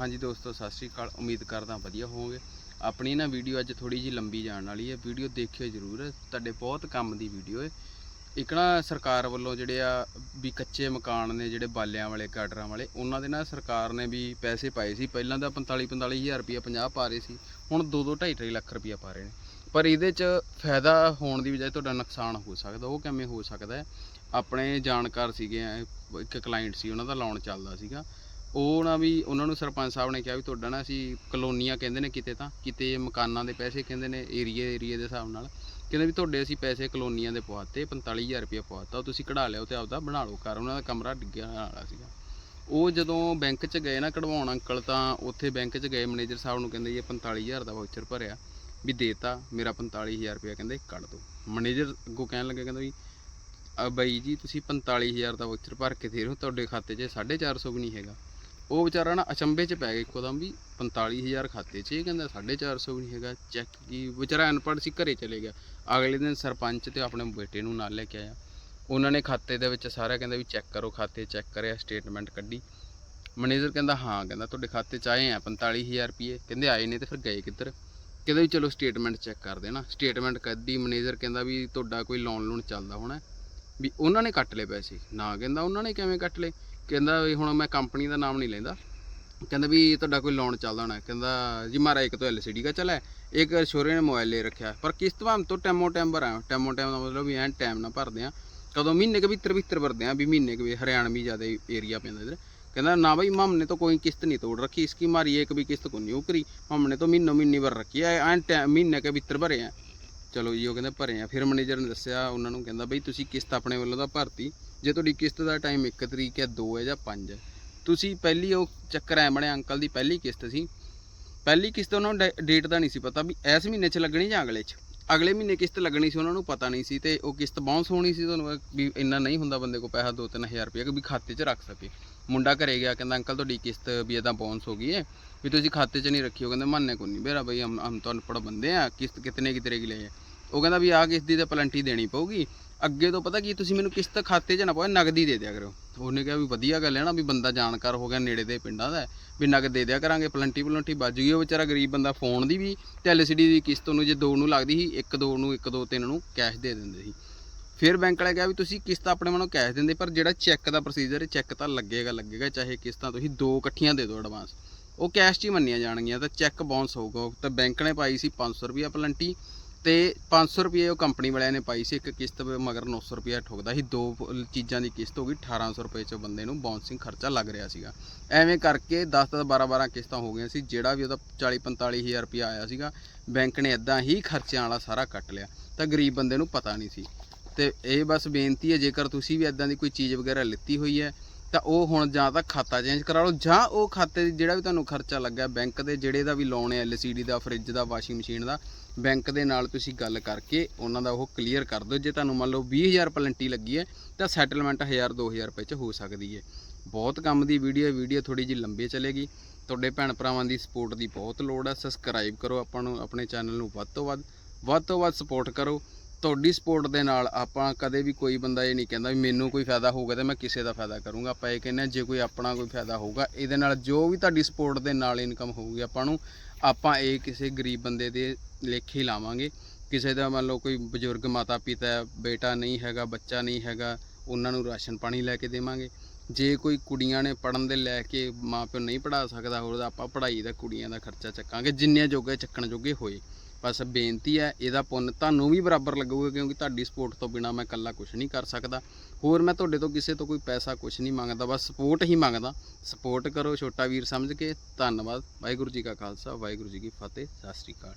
ਹਾਂਜੀ ਦੋਸਤੋ ਸਤਿ ਸ਼੍ਰੀ ਅਕਾਲ। ਉਮੀਦ ਕਰਦਾ ਵਧੀਆ ਹੋਵੋਗੇ। ਆਪਣੀ ਨਾ ਵੀਡੀਓ ਅੱਜ ਥੋੜੀ ਜੀ ਲੰਬੀ ਜਾਣ ਵਾਲੀ ਹੈ। ਵੀਡੀਓ ਦੇਖਿਓ ਜਰੂਰ। ਤੁਹਾਡੇ ਬਹੁਤ ਕੰਮ ਦੀ ਵੀਡੀਓ ਹੈ। ਇੱਕ ਨਾ ਸਰਕਾਰ ਵੱਲੋਂ ਜਿਹੜੇ ਆ ਵੀ ਕੱਚੇ ਮਕਾਨ ਨੇ ਜਿਹੜੇ ਬਾਲਿਆਂ ਵਾਲੇ ਗਾਡਰਾਂ ਵਾਲੇ ਉਹਨਾਂ ਦੇ ਨਾ ਸਰਕਾਰ ਨੇ ਵੀ ਪੈਸੇ ਪਾਏ ਸੀ। ਪਹਿਲਾਂ ਤਾਂ 45 45000 ਰੁਪਇਆ 50 ਪਾ ਰਹੇ ਸੀ। ਹੁਣ 2 2 2.5 ਲੱਖ ਰੁਪਇਆ ਪਾ ਰਹੇ ਨੇ। ਪਰ ਇਹਦੇ ਚ ਫਾਇਦਾ ਹੋਣ ਦੀ ਬਜਾਏ ਤੁਹਾਡਾ ਨੁਕਸਾਨ ਹੋ ਸਕਦਾ। ਉਹ ਕਿਵੇਂ ਹੋ ਸਕਦਾ ਆਪਣੇ ਜਾਣਕਾਰ ਸੀਗੇ ਐ, ਇੱਕ ਕਲਾਇੰਟ ਸੀ ਉਹਨਾਂ ਦਾ ਲੋਨ ਚੱਲਦਾ ਸੀਗਾ। ਉਹ ਨਾ ਵੀ ਉਹਨਾਂ ਨੂੰ ਸਰਪੰਚ ਸਾਹਿਬ ਨੇ ਕਿਹਾ ਵੀ ਤੁਹਾਡਾ ਨਾ ਅਸੀਂ ਕਲੋਨੀਆਂ ਕਹਿੰਦੇ ਨੇ ਕਿਤੇ ਤਾਂ, ਕਿਤੇ ਮਕਾਨਾਂ ਦੇ ਪੈਸੇ ਕਹਿੰਦੇ ਨੇ ਏਰੀਏ ਏਰੀਏ ਦੇ ਹਿਸਾਬ ਨਾਲ। ਕਹਿੰਦੇ ਵੀ ਤੁਹਾਡੇ ਅਸੀਂ ਪੈਸੇ ਕਲੋਨੀਆਂ ਦੇ ਪਵਾਤੇ 45000 ਰੁਪਏ ਪਵਾਤਾ, ਉਹ ਤੁਸੀਂ ਕਢਾ ਲਿਓ ਤੇ ਆਪਦਾ ਬਣਾ ਲਓ ਘਰ, ਉਹਨਾਂ ਦਾ ਕਮਰਾ ਡਿੱਗਿਆ ਵਾਲਾ ਸੀਗਾ। ਉਹ ਜਦੋਂ ਬੈਂਕ 'ਚ ਗਏ ਨਾ ਕਢਵਾਉਣ ਅੰਕਲ ਤਾਂ ਉੱਥੇ ਬੈਂਕ 'ਚ ਗਏ, ਮੈਨੇਜਰ ਸਾਹਿਬ ਨੂੰ ਕਹਿੰਦੇ ਇਹ 45000 ਦਾ ਵਾਊਚਰ ਭਰਿਆ, ਵੀ ਦੇਤਾ, ਮੇਰਾ 45000 ਰੁਪਏ ਕਹਿੰਦੇ ਕੱਢ ਦਿਓ ਮੈਨੇਜਰ ਅੱਗੋਂ ਕਹਿਣ ਲੱਗੇ, ਕਹਿੰਦਾ ਵੀ ਬਾਈ ਜੀ, ਤੁਸੀਂ 45000 ਦਾ ਵਾਊਚਰ ਭਰ ਕੇ ਦੇ ਰਹੇ ਹੋ, ਤੁਹਾਡੇ ਖਾਤੇ 'ਚ 450 ਵੀ ਨਹੀਂ ਹੈਗਾ। ਉਹ ਵਿਚਾਰਾ ਨਾ ਅਚੰਭੇ 'ਚ ਪੈ ਗਿਆ ਇੱਕੋਦਮ ਵੀ 45000 ਖਾਤੇ 'ਚ। ਇਹ ਕਹਿੰਦਾ 450 ਵੀ ਨਹੀਂ ਹੈਗਾ, ਚੈੱਕ ਕੀ ਵਿਚਾਰਾ ਅਨਪੜ੍ਹ ਸੀ, ਘਰੇ ਚਲੇ ਗਿਆ। ਅਗਲੇ ਦਿਨ ਸਰਪੰਚ ਤੇ ਆਪਣੇ ਬੇਟੇ ਨੂੰ ਨਾਲ ਲੈ ਕੇ ਆਇਆ। ਉਹਨਾਂ ਨੇ ਖਾਤੇ ਦੇ ਵਿੱਚ ਸਾਰਾ ਕਹਿੰਦਾ ਵੀ ਚੈੱਕ ਕਰੋ, ਖਾਤੇ ਚੈੱਕ ਕਰਿਆ, ਸਟੇਟਮੈਂਟ ਕੱਢੀ। ਮੈਨੇਜਰ ਕਹਿੰਦਾ, ਹਾਂ, ਕਹਿੰਦਾ, ਤੁਹਾਡੇ ਖਾਤੇ 'ਚ ਆਏ ਆ 45000 ਰੁਪਏ। ਕਹਿੰਦੇ, ਆਏ ਨੇ ਤੇ ਫਿਰ ਗਏ ਕਿੱਧਰ? ਕਹਿੰਦੇ ਵੀ, ਚਲੋ ਸਟੇਟਮੈਂਟ ਚੈੱਕ ਕਰਦੇ ਨਾ ਸਟੇਟਮੈਂਟ ਕੱਢੀ, ਮੈਨੇਜਰ ਕਹਿੰਦਾ ਵੀ, ਤੁਹਾਡਾ ਕੋਈ ਲੋਨ ਲੋਨ ਚੱਲਦਾ ਹੋਣਾ ਵੀ ਉਹਨਾਂ ਨੇ ਕੱਟ ਲਏ ਪੈਸੇ। ਨਾ ਕਹਿੰਦਾ ਉਹਨਾਂ ਨੇ ਕਿਵੇਂ ਕੱਟ ਲਏ। ਕਹਿੰਦਾ ਵੀ ਹੁਣ ਮੈਂ ਕੰਪਨੀ ਦਾ ਨਾਮ ਨਹੀਂ ਲੈਂਦਾ। ਕਹਿੰਦਾ ਵੀ ਤੁਹਾਡਾ ਕੋਈ ਲੋਨ ਚੱਲਦਾ ਹੋਣਾ। ਕਹਿੰਦਾ ਜੀ ਮਹਾਰਾਜ ਇੱਕ ਤੋਂ ਐਲਸੀਡੀ ਦਾ ਚੱਲਾ ਇੱਕ ਸ਼ੋਰੇ ਨੇ ਮੋਬਾਈਲ ਲੈ ਰੱਖਿਆ। ਪਰ ਕਿਸ਼ਤ ਭਾਵੇਂ ਤੋਂ ਟੈਮੋ ਟਾਈਮ ਭਰਾਂ। ਟੈਮੋ ਟਾਈਮ ਦਾ ਮਤਲਬ ਵੀ ਐਂ ਟਾਈਮ ਨਾ ਭਰਦੇ ਆ। ਕਦੋਂ ਮਹੀਨੇ ਕੇ ਵੀ 73 ਭਰਦੇ ਆ ਵੀ ਮਹੀਨੇ ਕੇ ਵੀ, ਹਰਿਆਣਵੀ ਜ਼ਿਆਦਾ ਏਰੀਆ ਪੈਂਦਾ ਇਧਰ। ਕਹਿੰਦਾ ਨਾ ਭਾਈ ਮਮ ਨੇ ਤਾਂ ਕੋਈ ਕਿਸ਼ਤ ਨਹੀਂ ਤੋੜ ਰੱਖੀ। ਇਸਕੀ ਮਾਰੀ ਇੱਕ ਵੀ ਕਿਸ਼ਤ ਕੋ ਨਹੀਂ ਉਕਰੀ ਮਮ ਨੇ ਤਾਂ ਮਹੀਨੋ ਮਹੀਨੀ ਭਰ ਰੱਖੀ ਐ ਐਂ ਮਹੀਨੇ ਕੇ ਭੀਤਰ ਭਰੇ ਆ। ਚਲੋ ਜੀ, ਉਹ ਕਹਿੰਦਾ ਭਰੇ ਆ। ਫਿਰ ਮੈਨੇਜਰ ਨੇ ਦੱਸਿਆ, ਉਹਨਾਂ ਨੂੰ ਕਹਿੰਦਾ ਬਈ ਤੁਸੀਂ ਕਿਸ਼ਤ ਆਪਣੇ ਵੱਲੋਂ ਤਾਂ ਭਰਤੀ। ਜੇ ਤੁਹਾਡੀ ਕਿਸ਼ਤ ਦਾ ਟਾਈਮ 1 ਤਰੀਕ ਹੈ 2 ਹੈ ਜਾਂ 5 ਹੈ, ਤੁਸੀਂ ਪਹਿਲੀ ਉਹ ਚੱਕਰ ਐ ਬਣੇ ਅੰਕਲ ਦੀ ਪਹਿਲੀ ਕਿਸ਼ਤ ਸੀ। ਪਹਿਲੀ ਕਿਸ਼ਤ ਉਹਨਾਂ ਨੂੰ ਡੇਟ ਦਾ ਨਹੀਂ ਸੀ ਪਤਾ ਵੀ ਇਸ ਮਹੀਨੇ 'ਚ ਲੱਗਣੀ ਜਾਂ ਅਗਲੇ 'ਚ। ਅਗਲੇ ਮਹੀਨੇ ਕਿਸ਼ਤ ਲੱਗਣੀ ਸੀ ਉਹਨਾਂ ਨੂੰ ਪਤਾ ਨਹੀਂ ਸੀ ਤੇ ਉਹ ਕਿਸ਼ਤ ਬਾਉਂਸ ਹੋਣੀ ਸੀ ਤੁਹਾਨੂੰ ਵੀ ਇੰਨਾ ਨਹੀਂ ਹੁੰਦਾ ਬੰਦੇ ਕੋਲ ਪੈਸਾ 2-3000 ਰੁਪਏ ਕਿ ਵੀ ਖਾਤੇ 'ਚ ਰੱਖ ਸਕੇ। ਮੁੰਡਾ ਘਰੇ ਗਿਆ, ਕਹਿੰਦਾ, ਅੰਕਲ, ਤੁਹਾਡੀ ਕਿਸ਼ਤ ਵੀ ਇਦਾਂ ਬਾਉਂਸ ਹੋ ਗਈ ਹੈ, ਵੀ ਤੁਸੀਂ ਖਾਤੇ 'ਚ ਨਹੀਂ ਰੱਖੀ। ਉਹ ਕਹਿੰਦੇ, ਮੰਨੇ ਕੋ ਨਹੀਂ ਬੇਰਾ ਬਈ, ਹਮ ਹਮ ਤਾਂ ਅਨਪੜ੍ਹ ਬੰਦੇ ਆ, ਕਿਸ਼ਤ ਕਿਤਨੇ ਕੀ ਤਰ੍ਹਾਂ ਕੀ ਲਈ ਹੈ? ਉਹ ਕਹਿੰਦਾ ਵੀ ਆ ਕਿਸ਼ਤੀ ਦੀ ਤਾਂ ਪਲੰਟੀ ਦੇਣੀ ਪਊਗੀ। ਅੱਗੇ ਤੋਂ ਪਤਾ ਕੀ, ਤੁਸੀਂ ਮੈਨੂੰ ਕਿਸ਼ਤ ਖਾਤੇ 'ਚ ਨਾ ਪਾਓ ਨਗਦੀ ਦੇ ਦਿਆ ਕਰੋ। ਉਹਨੇ ਕਿਹਾ ਵੀ ਵਧੀਆ ਗੱਲ ਹੈ ਨਾ, ਵੀ ਬੰਦਾ ਜਾਣਕਾਰ ਹੋ ਗਿਆ ਨੇੜੇ ਦੇ ਪਿੰਡਾਂ ਦਾ, ਵੀ ਨਗਦ ਦੇ ਦਿਆ ਕਰਾਂਗੇ, ਪਲੰਟੀ ਪਲੰਟੀ ਵੱਜ ਗਈ, ਉਹ ਵਿਚਾਰਾ ਗਰੀਬ ਬੰਦਾ ਫੋਨ ਦੀ ਵੀ ਤੇ ਐਲਸੀਡੀ ਦੀ ਕਿਸ਼ਤ ਉਹਨੂੰ ਜੇ ਦੋ ਨੂੰ ਲੱਗਦੀ ਸੀ, ਇੱਕ ਦੋ ਨੂੰ, ਇੱਕ ਦੋ ਤਿੰਨ ਨੂੰ ਕੈਸ਼ ਦੇ ਦਿੰਦੇ ਸੀ। ਫਿਰ ਬੈਂਕ ਵਾਲੇ ਕਿਹਾ ਵੀ ਤੁਸੀਂ ਕਿਸ਼ਤ ਆਪਣੇ ਵੱਲੋਂ ਕੈਸ਼ ਦਿੰਦੇ, ਪਰ ਜਿਹੜਾ ਚੈੱਕ ਦਾ ਪ੍ਰੋਸੀਜਰ ਹੈ, ਚੈੱਕ ਤਾਂ ਲੱਗੇਗਾ ਲੱਗੇਗਾ, ਚਾਹੇ ਕਿਸ਼ਤਾਂ ਤੁਸੀਂ ਦੋ ਇਕੱਠੀਆਂ ਦੇ ਦਿਓ ਐਡਵਾਂਸ ਉਹ ਕੈਸ਼ 'ਚ ਹੀ ਮੰਨੀਆਂ ਜਾਣਗੀਆਂ, ਤਾਂ ਚੈੱਕ ਬਾਉਂਸ ਹੋਊਗਾ ਤਾਂ ਬੈਂਕ ਨੇ ਪਾਈ ਸੀ 500 ਰੁਪਿਆ ਪਲੰਟੀ ਤੇ 500 ਰੁਪਏ ਉਹ ਕੰਪਨੀ ਵਾਲਿਆਂ ਨੇ ਪਾਈ ਸੀ, ਇੱਕ ਕਿਸ਼ਤ ਮਗਰ 900 ਰੁਪਏ ਠੋਕਦਾ ਸੀ। ਦੋ ਚੀਜ਼ਾਂ ਦੀ ਕਿਸ਼ਤ ਹੋ ਗਈ 1800 ਰੁਪਏ ਚ ਬੰਦੇ ਨੂੰ ਬਾਉਂਸਿੰਗ ਖਰਚਾ ਲੱਗ ਰਿਹਾ ਸੀਗਾ। ਐਵੇਂ ਕਰਕੇ 10 10 12 12 ਕਿਸ਼ਤਾਂ ਹੋ ਗਈਆਂ ਸੀ, ਜਿਹੜਾ ਵੀ ਉਹਦਾ 40 45000 ਰੁਪਏ ਆਇਆ ਸੀਗਾ, ਬੈਂਕ ਨੇ ਇਦਾਂ ਹੀ ਖਰਚਿਆਂ ਵਾਲਾ ਸਾਰਾ ਕੱਟ ਲਿਆ। ਤਾਂ ਗਰੀਬ ਬੰਦੇ ਨੂੰ ਪਤਾ ਨਹੀਂ ਸੀ। ਤੇ ਇਹ ਬਸ ਬੇਨਤੀ ਹੈ, ਜੇਕਰ ਤੁਸੀਂ ਵੀ ਇਦਾਂ ਦੀ ਕੋਈ ਚੀਜ਼ ਵਗੈਰਾ ਲਿੱਤੀ ਹੋਈ ਹੈ ਤਾਂ ਉਹ ਹੁਣ ਜਾਂ ਤਾਂ ਖਾਤਾ ਚੇਂਜ ਕਰਾ ਲਓ, ਜਾਂ ਉਹ ਖਾਤੇ ਦੀ ਜਿਹੜਾ ਵੀ ਤੁਹਾਨੂੰ ਖਰਚਾ ਲੱਗਾ ਬੈਂਕ ਦੇ ਜਿਹੜੇ ਦਾ ਵੀ ਲੋਨ ਹੈ ਐਲਸੀਡੀ ਦਾ ਫ੍ਰਿਜ ਦਾ ਵਾਸ਼ਿੰਗ ਮਸ਼ੀਨ ਦਾ, ਬੈਂਕ ਦੇ ਨਾਲ ਤੁਸੀਂ ਗੱਲ ਕਰਕੇ ਉਹਨਾਂ ਦਾ ਉਹ ਕਲੀਅਰ ਕਰ ਦਿਓ। ਜੇ ਤੁਹਾਨੂੰ ਮੰਨ ਲਓ 20000 ਪਲੰਟੀ ਲੱਗੀ ਹੈ, ਤਾਂ ਸੈਟਲਮੈਂਟ 1000 2000 ਰੁਪਏ ਚ ਹੋ ਸਕਦੀ ਹੈ। ਬਹੁਤ ਕੰਮ ਦੀ ਵੀਡੀਓ ਵੀਡੀਓ ਥੋੜੀ ਜਿਹੀ ਲੰਬੀ ਚਲੇਗੀ। ਤੁਹਾਡੇ ਭੈਣ ਭਰਾਵਾਂ ਦੀ ਸਪੋਰਟ ਦੀ ਬਹੁਤ ਲੋੜ ਹੈ। ਸਬਸਕ੍ਰਾਈਬ ਕਰੋ ਆਪਾਂ ਨੂੰ, ਆਪਣੇ ਚੈਨਲ ਨੂੰ ਵੱਧ ਤੋਂ ਵੱਧ ਵੱਧ ਤੋਂ ਵੱਧ ਸਪੋਰਟ ਕਰੋ। ਤੁਹਾਡੀ ਸਪੋਰਟ ਦੇ ਨਾਲ ਆਪਾਂ ਕਦੇ ਵੀ ਕੋਈ ਬੰਦਾ ਇਹ ਨਹੀਂ ਕਹਿੰਦਾ ਵੀ ਮੈਨੂੰ ਕੋਈ ਫਾਇਦਾ ਹੋਊਗਾ ਤੇ ਮੈਂ ਕਿਸੇ ਦਾ ਫਾਇਦਾ ਕਰੂੰਗਾ। ਆਪਾਂ ਇਹ ਕਹਿੰਦੇ ਹਾਂ ਜੇ ਕੋਈ ਆਪਣਾ ਕੋਈ ਫਾਇਦਾ ਹੋਊਗਾ, ਇਹਦੇ ਨਾਲ ਜੋ ਵੀ ਤੁਹਾਡੀ ਸਪੋਰਟ ਦੇ ਨਾਲ ਇਨਕਮ ਹੋਊਗੀ ਆਪਾਂ ਨੂੰ, ਆਪਾਂ ਇਹ ਕਿਸੇ ਗਰੀਬ ਬੰਦੇ ਦੇ ਲੇਖੇ ਲਾਵਾਂਗੇ। ਕਿਸੇ ਦਾ ਮੰਨ ਲਓ ਕੋਈ ਬਜ਼ੁਰਗ ਮਾਤਾ ਪਿਤਾ ਬੇਟਾ ਨਹੀਂ ਹੈਗਾ, ਬੱਚਾ ਨਹੀਂ ਹੈਗਾ, ਉਹਨਾਂ ਨੂੰ ਰਾਸ਼ਨ ਪਾਣੀ ਲੈ ਕੇ ਦੇਵਾਂਗੇ। ਜੇ ਕੋਈ ਕੁੜੀਆਂ ਨੇ ਪੜਨ ਦੇ ਲੈ ਕੇ ਮਾਪਿਓ ਨਹੀਂ ਪੜਾ ਸਕਦਾ ਹੋਰ ਆਪਾਂ ਪੜ੍ਹਾਈ ਦਾ ਕੁੜੀਆਂ ਦਾ ਖਰਚਾ ਚੱਕਾਂਗੇ, ਜਿੰਨੇ ਜੋਗੇ ਚੱਕਣ ਜੋਗੇ ਹੋਏ। ਬਸ ਬੇਨਤੀ ਹੈ, ਇਹਦਾ ਪੁੰਨ ਤੁਹਾਨੂੰ ਵੀ ਬਰਾਬਰ ਲੱਗੂਗਾ ਕਿਉਂਕਿ ਤੁਹਾਡੀ ਸਪੋਰਟ ਤੋਂ ਬਿਨਾ ਮੈਂ ਇਕੱਲਾ ਕੁਝ ਨਹੀਂ ਕਰ ਸਕਦਾ। ਹੋਰ ਮੈਂ ਤੁਹਾਡੇ ਤੋਂ ਕਿਸੇ ਤੋਂ ਕੋਈ ਪੈਸਾ ਕੁਝ ਨਹੀਂ ਮੰਗਦਾ, ਬਸ ਸਪੋਰਟ ਹੀ ਮੰਗਦਾ। ਸਪੋਰਟ ਕਰੋ ਛੋਟਾ ਵੀਰ ਸਮਝ ਕੇ। ਧੰਨਵਾਦ। ਵਾਹਿਗੁਰੂ ਜੀ ਕਾ ਖਾਲਸਾ, ਵਾਹਿਗੁਰੂ ਜੀ ਕੀ ਫਤਿਹ। ਸਤਿ ਸ੍ਰੀ ਅਕਾਲ।